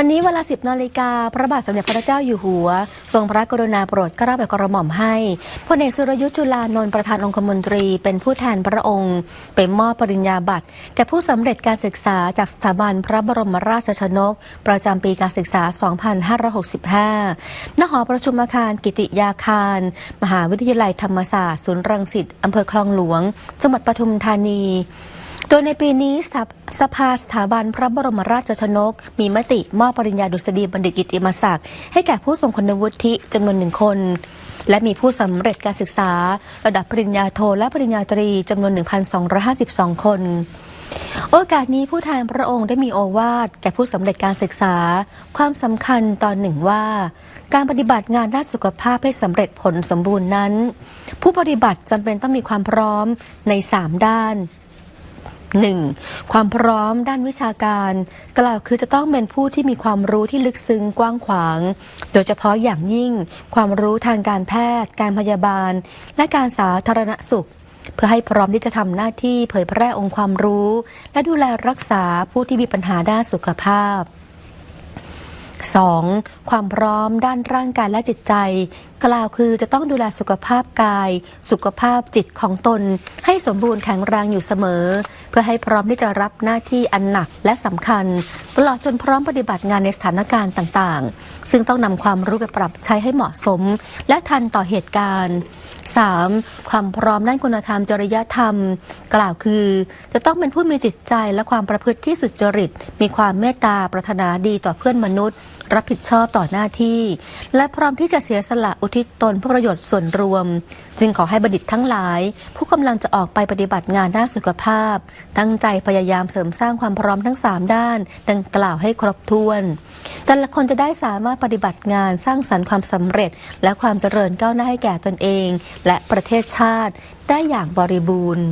วันนี้เวลา 10นาฬิกาพระบาทสมเด็จพระเจ้าอยู่หัว ทรงพระกรุณาโปรดเกล้าแบบกระหม่อมให้พลเอกสุรยุทธ์จุลานนท์ประธานองคมนตรี เป็นผู้แทนพระองค์ไปมอบปริญญาบัตรแก่ผู้สำเร็จการศึกษาจากสถาบันพระบรมราชชนก ประจำปีการศึกษา 2565ณหอประชุมอาคารกิติยาคาร มหาวิทยาลัยธรรมศาสตร์ศูนย์รังสิตอำเภอคลองหลวง จังหวัดปทุมธานี โดยในปีนี้สถาสภาสถาบันพระบรมราชชนก มีมติมอบปริญญาดุษฎีบัณฑิตกิติมศักดิ์ให้แก่ผู้ทรงคุณวุฒิจำนวนหนึ่งคน และมีผู้สำเร็จการศึกษา ระดับปริญญาโทและปริญญาตรีจำนวน 1,252 คน โอกาสนี้ผู้แทนพระองค์ได้มีโอวาทแก่ผู้สำเร็จการศึกษา ความสำคัญตอนหนึ่งว่า การปฏิบัติงานด้านสุขภาพให้สำเร็จผลสมบูรณ์นั้น ผู้ปฏิบัติจำเป็นต้องมีความพร้อมใน 3 ด้าน 1. ความพร้อมด้านวิชาการ กล่าวคือจะต้องเป็นผู้ที่มีความรู้ที่ลึกซึ้งกว้างขวาง โดยเฉพาะอย่างยิ่ง ความรู้ทางการแพทย์ การพยาบาล และการสาธารณสุข เพื่อให้พร้อมที่จะทำหน้าที่เผยแพร่องค์ความรู้ และดูแลรักษาผู้ที่มีปัญหาด้านสุขภาพ 2. ความพร้อมด้านร่างกายและจิตใจกล่าวคือจะต้องดูแลสุขภาพกาย สุขภาพจิตของตน ให้สมบูรณ์แข็งแรงอยู่เสมอ เพื่อให้พร้อมที่จะรับหน้าที่อันหนักและสำคัญ ตลอดจนพร้อมปฏิบัติงานในสถานการณ์ต่างๆ ซึ่งต้องนำความรู้ไปปรับใช้ให้เหมาะสม และทันต่อเหตุการณ์ 3. ความพร้อมด้านคุณธรรมจริยธรรม กล่าวคือ จะต้องเป็นผู้มีจิตใจและความประพฤติที่สุจริต มีความเมตตาปรารถนาดีต่อเพื่อนมนุษย์ รับผิดชอบต่อหน้าที่ และพร้อมที่จะเสียสละอุทิศตนเพื่อประโยชน์ส่วนรวม จึงขอให้บัณฑิตทั้งหลาย ผู้กำลังจะออกไปปฏิบัติงานด้านสุขภาพ ตั้งใจพยายามเสริมสร้างความพร้อมทั้ง 3 ด้าน ดังกล่าวให้ครบถ้วน แต่ละคนจะได้สามารถปฏิบัติงานสร้างสรรค์ความสำเร็จ และความเจริญก้าวหน้าให้แก่ตนเอง และประเทศชาติได้อย่างบริบูรณ์